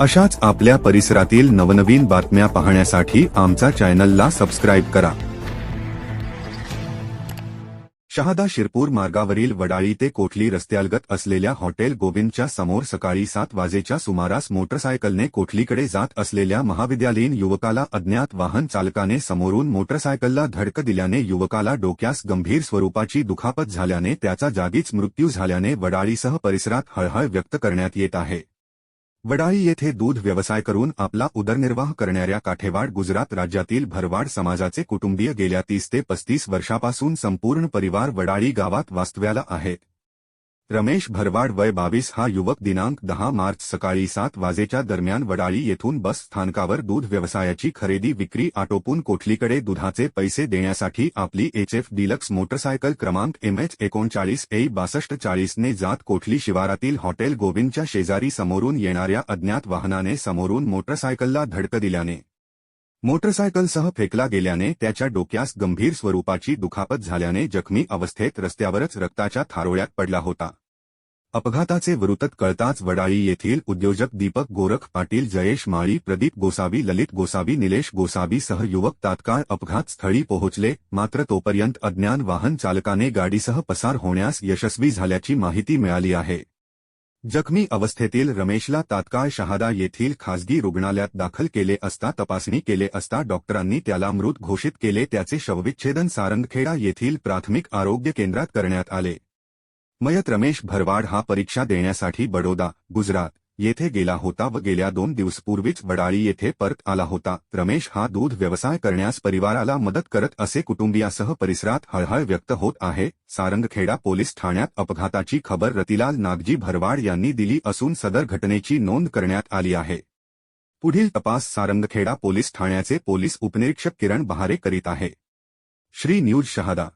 अशाच आपल्या परिसरातील नवनवीन बातम्या पाहण्यासाठी आमचा चॅनलला सबस्क्राईब करा. शहादा शिरपूर मार्गावरील वडाळी ते कोठली रस्त्यालगत असलेल्या हॉटेल गोविंदच्या समोर सकाळी सात वाजेच्या सुमारास मोटरसायकलने कोठलीकडे जात असलेल्या महाविद्यालयीन युवकाला अज्ञात वाहन चालकाने समोरून मोटरसायकलला धडक दिल्याने युवकाला डोक्यास गंभीर स्वरूपाची दुखापत झाल्याने त्याचा जागीच मृत्यू झाल्याने वडाळीसह परिसरात हळहळ व्यक्त करण्यात येत आहे. वडाळी येथे दूध व्यवसाय करून आपला उदरनिर्वाह करणाऱ्या काठेवाड गुजरात राज्यातील भरवाड समाजाचे कुटुंबीय गेल्या तीस ते पस्तीस वर्षापासून संपूर्ण परिवार वडाळी गावात वास्तव्याला आहेत. रमेश भरवाड वय बावीस हा युवक दिनांक दहा मार्च सकाळी सात वाजेच्या दरम्यान वडाळी येथून बस स्थानकावर दूध व्यवसायाची खरेदी विक्री आटोपून कोठलीकडे दुधाचे पैसे देण्यासाठी आपली एचएफ डिलक्स मोटरसायकल क्रमांक एम एच एकोणचाळीस ए बासष्ट चाळीसने जात कोठली शिवारातील हॉटेल गोविंदच्या शेजारी समोरून येणाऱ्या अज्ञात वाहनाने समोरून मोटरसायकलला धडक दिल्याने. मोटरसायकलसह फेकला गेल्याने त्याच्या डोक्यास गंभीर स्वरूपाची दुखापत झाल्याने जखमी अवस्थेत रस्त्यावरच रक्ताच्या थारोळ्यात पडला होता. अपघाताचे वृत्त कळताच वडाळी येथील उद्योजक दीपक गोरख पाटील, जयेश माळी, प्रदीप गोसावी, ललित गोसावी, निलेश गोसावी सह युवक तात्काळ अपघात स्थळी पोहोचले. मात्र तोपर्यंत अज्ञान वाहन चालकाने गाडीसह पसार होण्यास यशस्वी झाल्याची माहिती मिळाली आहे. जखमी अवस्थेतील रमेशला तात्काळ शहादा येथील खासगी रुग्णालयात दाखल केले असता तपासणी केले असता डॉक्टरांनी त्याला मृत घोषित केले. त्याचे शवविच्छेदन सारंगखेडा येथील प्राथमिक आरोग्य केंद्रात करण्यात आले. मयत रमेश भरवाड हा परीक्षा देण्यासाठी बडोदा गुजरात येथे गेला होता व गेल्या दोन दिवसपूर्वीच वडाळी येथे परत आला होता. रमेश हा दूध व्यवसाय करण्यास परिवाराला मदत करत असे कुटुंबियासह परिसरात हळहळ व्यक्त होत आहे. सारंगखेडा पोलीस ठाण्यात अपघाताची खबर रतिलाल नागजी भरवाड यांनी दिली असून सदर घटनेची नोंद करण्यात आली आहे. पुढील तपास सारंगखेडा पोलीस ठाण्याचे पोलीस उपनिरीक्षक किरण बहारे करीत आहे. श्री न्यूज शहादा